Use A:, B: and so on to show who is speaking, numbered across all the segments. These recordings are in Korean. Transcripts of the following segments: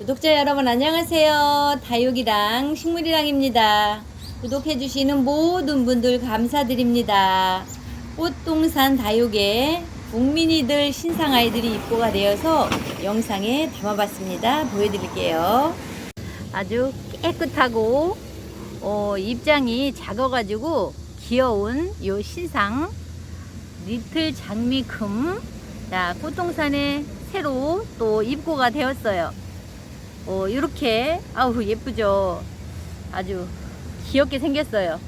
A: 구독자 여러분 안녕하세요. 다육이랑 식물이랑입니다. 구독해주시는 모든 분들 감사드립니다. 꽃동산 다육에 국민이들 신상 아이들이 입고가 되어서 영상에 담아봤습니다. 보여드릴게요. 아주 깨끗하고 어, 입장이 작아가지고 귀여운 요 신상 리틀 장미금 자 꽃동산에 새로 또 입고가 되었어요. 어, 이렇게 아우 예쁘죠. 아주 귀엽게 생겼어요.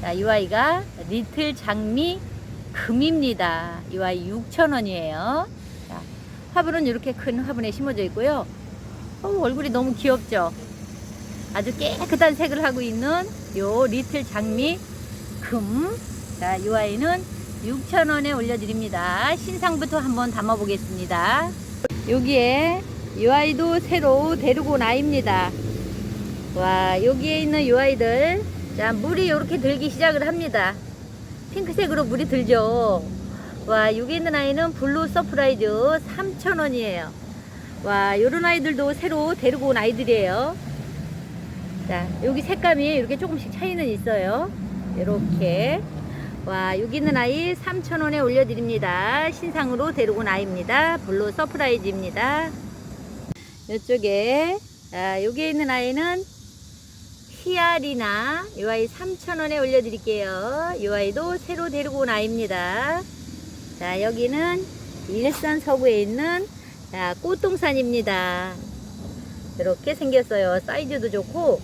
A: 자, 이 아이가 리틀 장미 금입니다. 이 아이 6,000원이에요. 자, 화분은 이렇게 큰 화분에 심어져 있고요. 어, 얼굴이 너무 귀엽죠. 아주 깨끗한 색을 하고 있는 요 리틀 장미 금. 자, 이 아이는 6,000원에 올려드립니다. 신상부터 한번 담아 보겠습니다. 여기에 이 아이도 새로 데리고 온 아이입니다. 와, 여기에 있는 이 아이들. 자, 물이 이렇게 들기 시작을 합니다. 핑크색으로 물이 들죠. 와, 여기 있는 아이는 블루 서프라이즈 3,000원이에요. 와, 요런 아이들도 새로 데리고 온 아이들이에요. 자, 여기 색감이 이렇게 조금씩 차이는 있어요. 이렇게. 와, 여기 있는 아이 3,000원에 올려드립니다. 신상으로 데리고 온 아이입니다. 블루 서프라이즈입니다. 이쪽에, 아, 여기에 있는 아이는 히아리나, 이 아이 3,000원에 올려드릴게요. 이 아이도 새로 데리고 온 아이입니다. 자, 여기는 일산 서구에 있는 자, 꽃동산입니다. 이렇게 생겼어요. 사이즈도 좋고,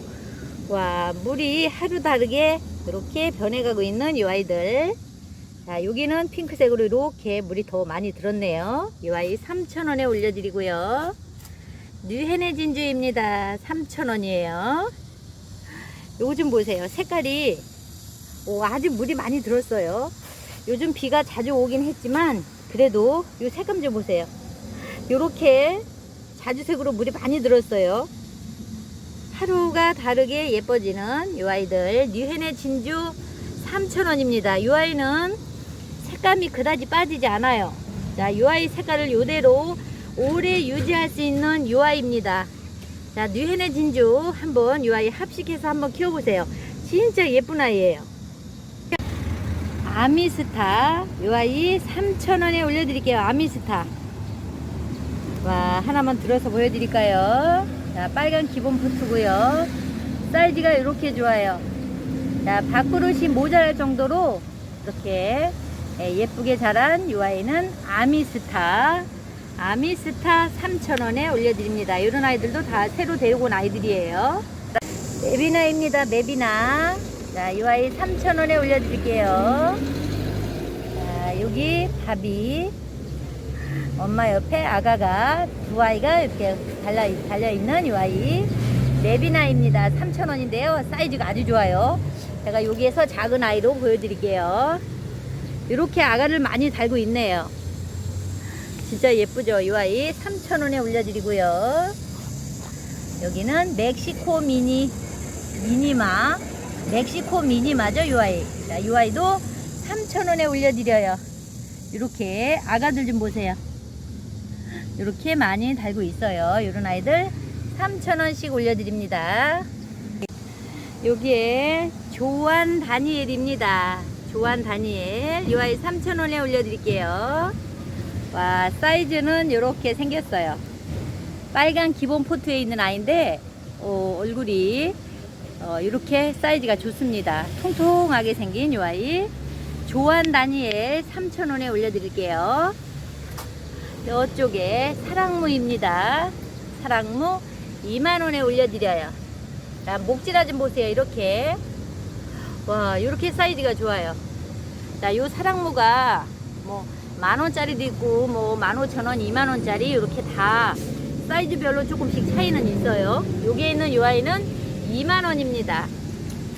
A: 와, 물이 하루 다르게 이렇게 변해가고 있는 이 아이들. 자, 여기는 핑크색으로 이렇게 물이 더 많이 들었네요. 이 아이 3,000원에 올려드리고요. 뉴헤네 진주입니다. 3,000원이에요. 요거 좀 보세요. 색깔이 오, 아주 물이 많이 들었어요. 요즘 비가 자주 오긴 했지만 그래도 요 색감 좀 보세요. 요렇게 자주색으로 물이 많이 들었어요. 하루가 다르게 예뻐지는 이 아이들 뉴헤네 진주 3,000원입니다. 이 아이는 색감이 그다지 빠지지 않아요. 자, 이 아이 색깔을 요대로 오래 유지할 수 있는 이 아이입니다. 자, 뉴헤네 진주 한번 이 아이 합식해서 한번 키워보세요. 진짜 예쁜 아이예요. 아미스타 이 아이 3,000원에 올려드릴게요. 아미스타. 와, 하나만 들어서 보여드릴까요? 자, 빨간 기본 포트고요. 사이즈가 이렇게 좋아요. 자, 밥그릇이 모자랄 정도로 이렇게 예, 예쁘게 자란 이 아이는 아미스타. 아미스타 3,000원에 올려드립니다. 이런 아이들도 다 새로 데리고 온 아이들이에요. 메비나입니다. 메비나. 자, 이 아이 3,000원에 올려드릴게요. 자, 여기 밥이 엄마 옆에 아가가 두 아이가 이렇게 달려, 달려있는 이 아이 레비나입니다 3,000원인데요 사이즈가 아주 좋아요 제가 여기에서 작은 아이로 보여드릴게요 이렇게 아가를 많이 달고 있네요 진짜 예쁘죠 이 아이 3,000원에 올려드리고요 여기는 멕시코 미니 미니마 멕시코 미니마죠 이 아이 자, 이 아이도 3,000원에 올려드려요 이렇게 아가들 좀 보세요 이렇게 많이 달고 있어요. 이런 아이들 3,000원씩 올려드립니다. 여기에 조안 다니엘입니다. 조안 다니엘. 이 아이 3,000원에 올려드릴게요. 와, 사이즈는 이렇게 생겼어요. 빨간 기본 포트에 있는 아이인데, 어, 얼굴이 어, 이렇게 사이즈가 좋습니다. 통통하게 생긴 이 아이. 조안 다니엘 3,000원에 올려드릴게요. 이쪽에 사랑무입니다. 사랑무 2만원에 올려드려요. 자, 목질화 좀 보세요. 이렇게. 와, 이렇게 사이즈가 좋아요. 자, 요 사랑무가 뭐, 만원짜리도 있고, 뭐, 만오천원, 이만원짜리 이렇게 다 사이즈별로 조금씩 차이는 있어요. 여기에 있는 요 아이는 2만원입니다.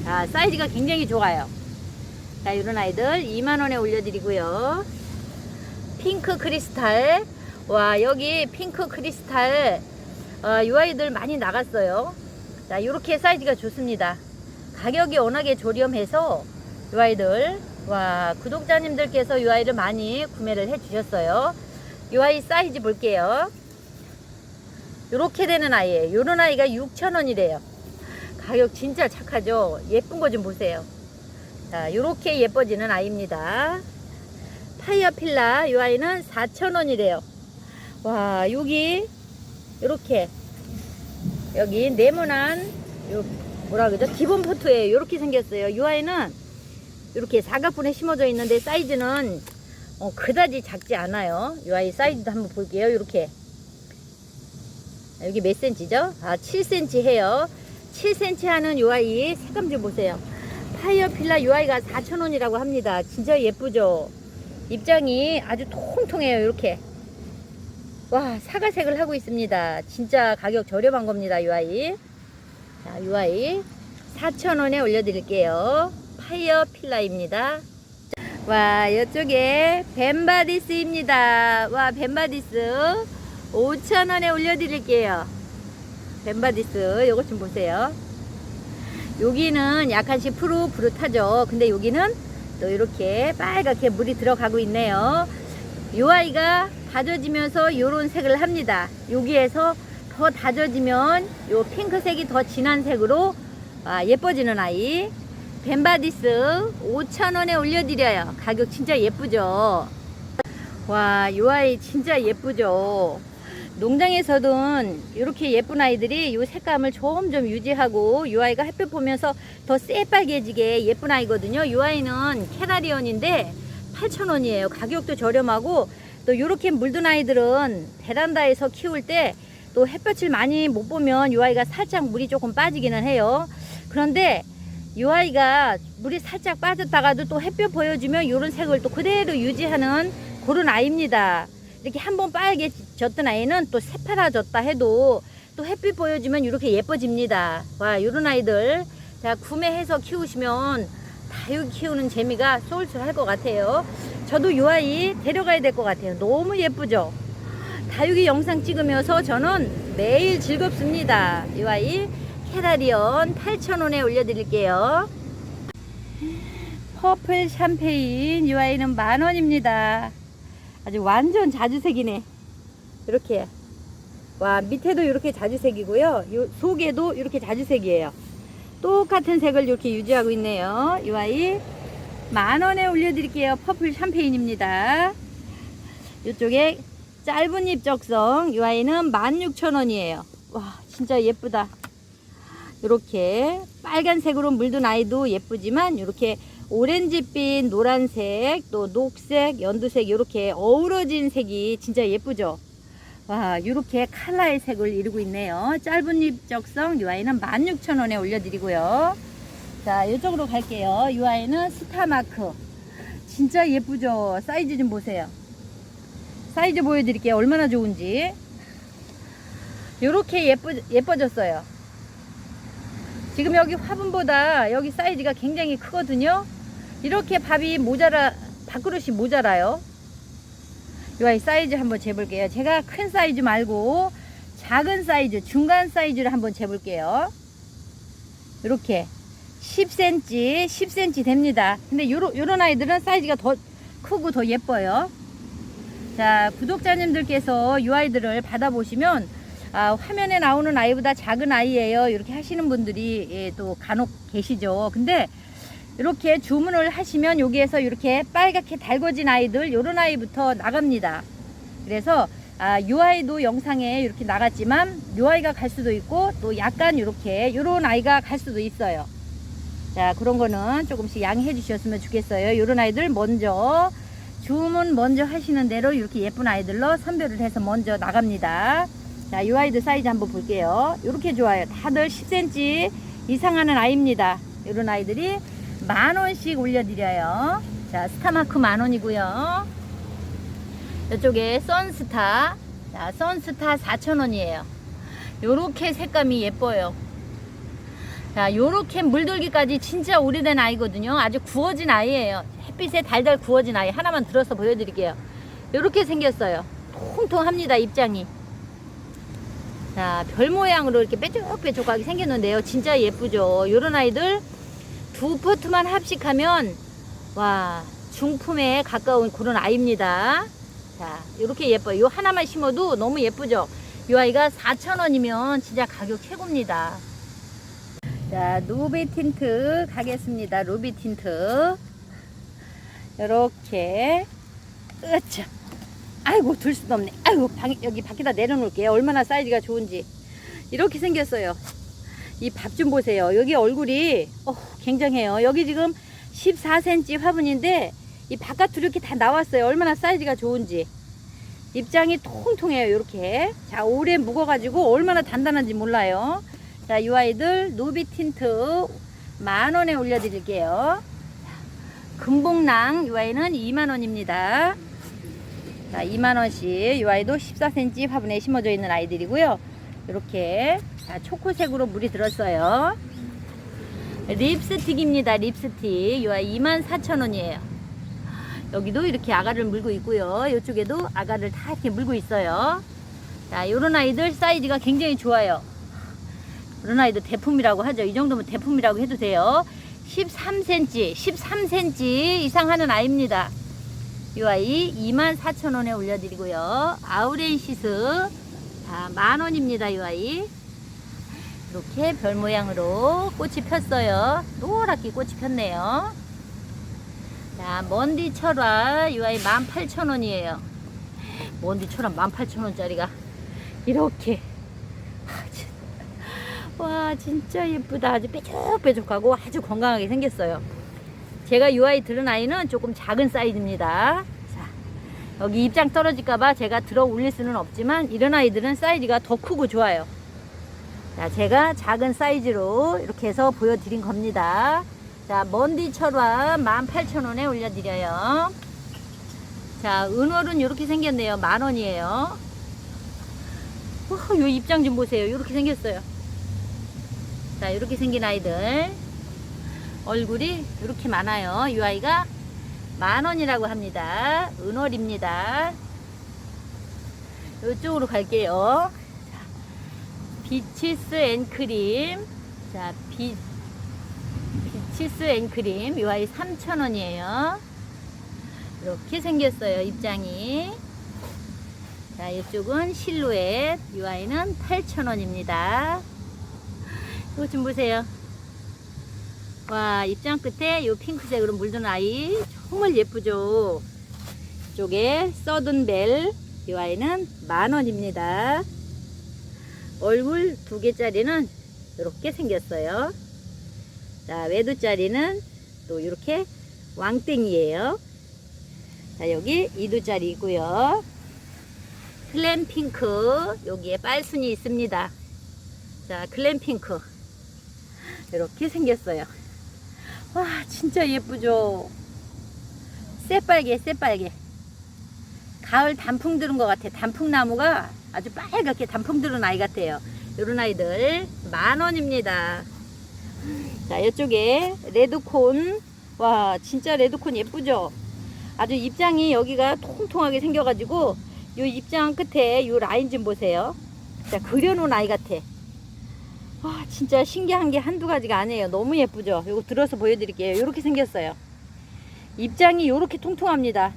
A: 자, 사이즈가 굉장히 좋아요. 자, 이런 아이들 2만원에 올려드리고요. 핑크 크리스탈. 와, 여기 핑크 크리스탈. 어, 이 아이들 많이 나갔어요. 자, 이렇게 사이즈가 좋습니다. 가격이 워낙에 저렴해서 이 아이들, 와, 구독자님들께서 이 아이를 많이 구매를 해 주셨어요. 이 아이 사이즈 볼게요. 요렇게 되는 아이예요. 요런 아이가 6,000원이래요. 가격 진짜 착하죠? 예쁜 거 좀 보세요. 자, 요렇게 예뻐지는 아이입니다. 파이어필라 이 아이는 4,000원이래요. 와, 여기 요렇게 여기 네모난 요 뭐라 그러죠? 기본 포트예요. 요렇게 생겼어요. 이 아이는 이렇게 사각분에 심어져 있는데 사이즈는 어, 그다지 작지 않아요. 이 아이 사이즈도 한번 볼게요. 이렇게 여기 몇 센치죠? 아 7cm 해요. 7cm 하는 이 아이 색감 좀 보세요. 파이어필라 이 아이가 4,000원이라고 합니다. 진짜 예쁘죠? 입장이 아주 통통해요. 이렇게 와 사과색을 하고 있습니다. 진짜 가격 저렴한 겁니다. 이 아이 자, 이 아이 4,000원에 올려드릴게요. 파이어 필라입니다. 와, 이쪽에 벤바디스입니다. 와, 벤바디스 5,000원에 올려드릴게요. 벤바디스, 요것 좀 보세요. 여기는 약간씩 푸릇푸릇하죠. 근데 여기는 또 이렇게 빨갛게 물이 들어가고 있네요. 이 아이가 다져지면서 요런 색을 합니다. 여기에서 더 다져지면 요 핑크색이 더 진한 색으로 아, 예뻐지는 아이 벤바디스 5,000원에 올려드려요. 가격 진짜 예쁘죠? 와 요 아이 진짜 예쁘죠? 농장에서는 이렇게 예쁜 아이들이 요 색감을 점점 유지하고 요 아이가 햇빛 보면서 더 새빨개지게 예쁜 아이거든요. 요 아이는 캐나리언인데 8,000원이에요. 가격도 저렴하고 또 이렇게 물든 아이들은 베란다에서 키울 때 또 햇볕을 많이 못 보면 이 아이가 살짝 물이 조금 빠지기는 해요. 그런데 이 아이가 물이 살짝 빠졌다가도 또 햇볕 보여주면 이런 색을 또 그대로 유지하는 그런 아이입니다. 이렇게 한번 빨개졌던 아이는 또 새파라졌다 해도 또 햇빛 보여주면 이렇게 예뻐집니다. 와, 이런 아이들 자 구매해서 키우시면 다육 키우는 재미가 쏠쏠할 것 같아요. 저도 이 아이 데려가야 될 것 같아요. 너무 예쁘죠? 다육이 영상 찍으면서 저는 매일 즐겁습니다. 이 아이 캐라리언 8,000원에 올려드릴게요. 퍼플 샴페인 이 아이는 만원입니다. 아주 완전 자주색이네. 이렇게. 와 밑에도 이렇게 자주색이고요. 요 속에도 이렇게 자주색이에요. 똑같은 색을 이렇게 유지하고 있네요. 이 아이 만원에 올려드릴게요. 퍼플 샴페인입니다. 이쪽에 짧은 잎 적성 이 아이는 16,000원이에요. 와 진짜 예쁘다. 이렇게 빨간색으로 물든 아이도 예쁘지만 이렇게 오렌지빛, 노란색, 또 녹색, 연두색 이렇게 어우러진 색이 진짜 예쁘죠. 와 이렇게 칼라의 색을 이루고 있네요. 짧은 잎 적성 이 아이는 16,000원에 올려드리고요. 자 이쪽으로 갈게요. 이 아이는 스타마크 진짜 예쁘죠. 사이즈 좀 보세요. 사이즈 보여드릴게요. 얼마나 좋은지. 이렇게 예뻐, 예뻐졌어요. 지금 여기 화분보다 여기 사이즈가 굉장히 크거든요. 이렇게 밥이 모자라, 밥그릇이 모자라요. 이 사이즈 한번 재볼게요. 제가 큰 사이즈 말고 작은 사이즈, 중간 사이즈를 한번 재볼게요. 이렇게 10cm, 10cm 됩니다. 근데 요런, 요런 아이들은 사이즈가 더 크고 더 예뻐요. 자, 구독자님들께서 이 아이들을 받아보시면 아, 화면에 나오는 아이보다 작은 아이예요. 이렇게 하시는 분들이 예, 또 간혹 계시죠. 근데 이렇게 주문을 하시면 여기에서 이렇게 빨갛게 달궈진 아이들 이런 아이부터 나갑니다. 그래서 아, 이 아이도 영상에 이렇게 나갔지만 이 아이가 갈 수도 있고 또 약간 이렇게 이런 아이가 갈 수도 있어요. 자 그런 거는 조금씩 양해해 주셨으면 좋겠어요. 이런 아이들 먼저 주문 먼저 하시는 대로 이렇게 예쁜 아이들로 선별을 해서 먼저 나갑니다. 자, 이 아이들 사이즈 한번 볼게요. 이렇게 좋아요. 다들 10cm 이상 하는 아이입니다. 이런 아이들이 만 원씩 올려드려요. 자, 스타마크 만 원이고요. 이쪽에 선스타. 자, 선스타 4,000원이에요. 요렇게 색감이 예뻐요. 자, 요렇게 물들기까지 진짜 오래된 아이거든요. 아주 구워진 아이예요. 햇빛에 달달 구워진 아이 하나만 들어서 보여드릴게요. 요렇게 생겼어요. 통통합니다, 입장이. 자, 별 모양으로 이렇게 뾰족뾰족하게 생겼는데요. 진짜 예쁘죠. 요런 아이들 두 포트만 합식하면, 와, 중품에 가까운 그런 아이입니다. 자, 요렇게 예뻐요. 요 하나만 심어도 너무 예쁘죠. 이 아이가 4,000원이면 진짜 가격 최고입니다. 자, 루비 틴트 가겠습니다. 루비 틴트. 이렇게. 으차. 아이고, 들 수도 없네. 아이고, 방, 여기 밖에다 내려놓을게요. 얼마나 사이즈가 좋은지. 이렇게 생겼어요. 이 밥 좀 보세요. 여기 얼굴이, 어, 굉장해요. 여기 지금 14cm 화분인데, 이 바깥으로 이렇게 다 나왔어요. 얼마나 사이즈가 좋은지. 입장이 통통해요. 이렇게. 자, 오래 묵어 가지고 얼마나 단단한지 몰라요. 자, 이 아이들 노비 틴트 만 원에 올려 드릴게요. 금봉랑 이 아이는 2만 원입니다. 자, 2만 원씩 이 아이도 14cm 화분에 심어져 있는 아이들이고요. 이렇게 자, 초코색으로 물이 들었어요. 립스틱입니다. 립스틱. 이 아이 2만 4천 원이에요. 여기도 이렇게 아가를 물고 있고요. 이쪽에도 아가를 다 이렇게 물고 있어요. 자, 요런 아이들 사이즈가 굉장히 좋아요. 이런 아이도 대품이라고 하죠. 이 정도면 대품이라고 해도 돼요. 13cm, 13cm 이상 하는 아이입니다. 이 아이 24,000원에 올려드리고요. 아우렌시스 자, 만원입니다. 이 아이. 이렇게 별 모양으로 꽃이 폈어요. 노랗게 꽃이 폈네요. 자, 먼디 철화 이 아이 18,000원이에요. 먼디 철화 18,000원짜리가 이렇게 아, 진- 와 진짜 예쁘다 아주 뾰족뾰족하고 아주 건강하게 생겼어요 제가 이 아이 들은 아이는 조금 작은 사이즈입니다. 자 여기 입장 떨어질까봐 제가 들어 올릴 수는 없지만 이런 아이들은 사이즈가 더 크고 좋아요. 자 제가 작은 사이즈로 이렇게 해서 보여드린 겁니다. 자 먼디 철화 18,000원에 올려드려요. 자 은월은 이렇게 생겼네요. 만원이에요. 와, 요 입장 좀 보세요. 이렇게 생겼어요. 자, 이렇게 생긴 아이들. 얼굴이 이렇게 많아요. 이 아이가 만 원이라고 합니다. 은월입니다. 이쪽으로 갈게요. 자, 비치스 앤크림. 자, 비, 비치스 앤크림. 이 아이 3,000원이에요. 이렇게 생겼어요. 입장이. 자, 이쪽은 실루엣. 이 아이는 8,000원입니다. 이거 좀 보세요. 와, 입장 끝에 요 핑크색으로 물든 아이 정말 예쁘죠? 이쪽에 서든벨 이 아이는 만 원입니다. 얼굴 두 개짜리는 이렇게 생겼어요. 자, 외두짜리는 또 이렇게 왕땡이에요. 자, 여기 이두짜리 있고요. 클램 핑크 여기에 빨순이 있습니다. 자, 클램 핑크. 이렇게 생겼어요. 와, 진짜 예쁘죠? 새빨개, 새빨개. 가을 단풍 들은 것 같아. 단풍나무가 아주 빨갛게 단풍 들은 아이 같아요. 요런 아이들 만 원입니다. 자, 이쪽에 레드콘. 와, 진짜 레드콘 예쁘죠? 아주 입장이 여기가 통통하게 생겨가지고 요 입장 끝에 요 라인 좀 보세요. 자, 그려놓은 아이 같아. 와 진짜 신기한 게 한두 가지가 아니에요. 너무 예쁘죠? 이거 들어서 보여드릴게요. 이렇게 생겼어요. 입장이 이렇게 통통합니다.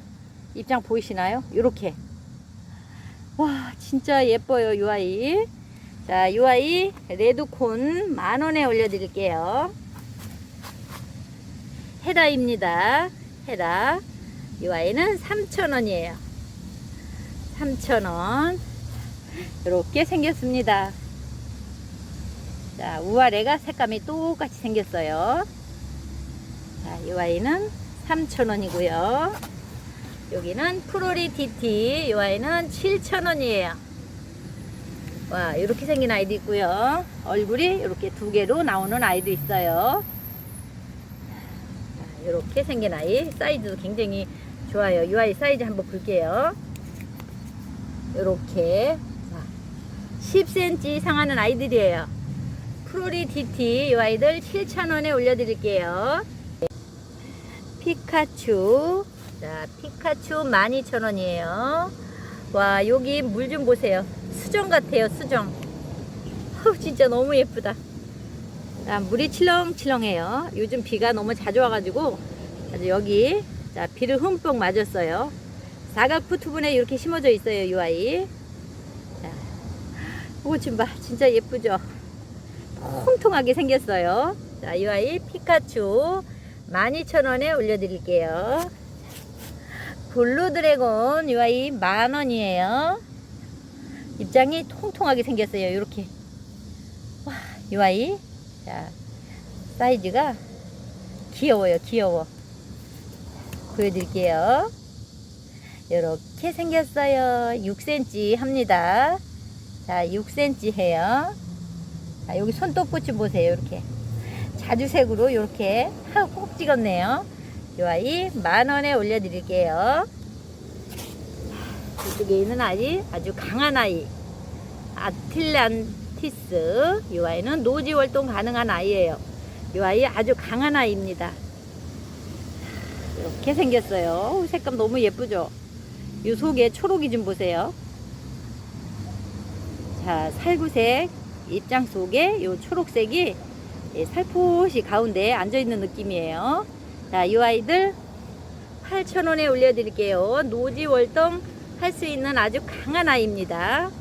A: 입장 보이시나요? 이렇게. 와 진짜 예뻐요 이 아이. 자이 아이 레드콘 만 원에 올려드릴게요. 헤다입니다. 헤다. 이 아이는 3,000원이에요. 3,000원. 이렇게 생겼습니다 자, 우아래가 색감이 똑같이 생겼어요. 자, 이 아이는 3,000원이고요. 여기는 프로리 TT, 이 아이는 7,000원이에요. 와, 이렇게 생긴 아이도 있고요. 얼굴이 이렇게 두 개로 나오는 아이도 있어요. 자, 이렇게 생긴 아이, 사이즈도 굉장히 좋아요. 이 아이 사이즈 한번 볼게요. 이렇게 10cm 이상 하는 아이들이에요. 프로리 DT 이 아이들 7,000원에 올려드릴게요. 피카츄. 자, 피카츄 12,000원이에요. 와, 여기 물 좀 보세요. 수정 같아요, 수정. 어우, 진짜 너무 예쁘다. 자, 물이 칠렁칠렁해요. 요즘 비가 너무 자주 와가지고, 아주 여기, 자, 비를 흠뻑 맞았어요. 사각 푸트분에 이렇게 심어져 있어요, 이 아이. 자, 이거 좀 봐. 진짜 예쁘죠? 통통하게 생겼어요. 자, 이 아이 피카츄 12,000원에 올려드릴게요. 블루 드래곤 이 아이 만원이에요. 입장이 통통하게 생겼어요. 이렇게. 와, 이 아이. 자, 사이즈가 귀여워요. 귀여워. 보여드릴게요. 이렇게 생겼어요. 6cm 합니다. 자, 6cm 해요. 자, 여기 손톱 좀 보세요. 이렇게. 자주색으로 이렇게 꼭 찍었네요. 이 아이 만 원에 올려드릴게요. 이쪽에 있는 아이 아주 강한 아이 아틀란티스 이 아이는 노지 활동 가능한 아이예요. 이 아이 아주 강한 아이입니다. 이렇게 생겼어요. 오, 색감 너무 예쁘죠? 이 속에 초록이 좀 보세요. 자, 살구색 입장 속에 이 초록색이 예, 살포시 가운데에 앉아있는 느낌이에요. 자, 이 아이들 8,000원에 올려드릴게요. 노지 월동 할 수 있는 아주 강한 아이입니다.